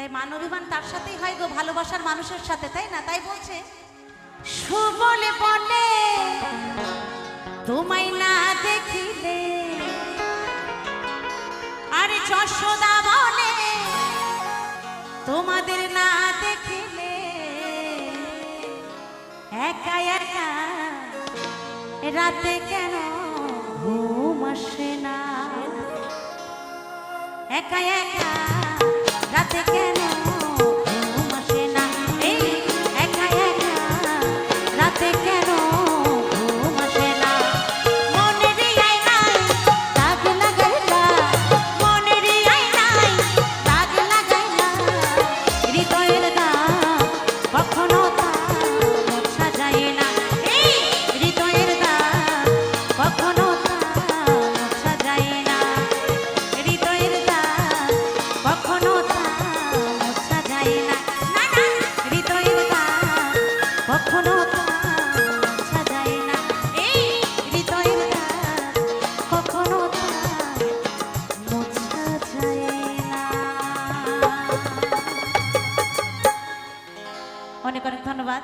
তাই মানবিমান তার সাথেই হয় গো, ভালোবাসার মানুষের সাথে, তাই না? তাই বলছে, সুবলে বলে, তোমায় না দেখিলে, আরে যশোদা বলে, তোমাদের না দেখিলে, একা একা রাতে কেন ঘুম আসে না? একা একা রাতে কেন কখনো যায় না। অনেক অনেক ধন্যবাদ।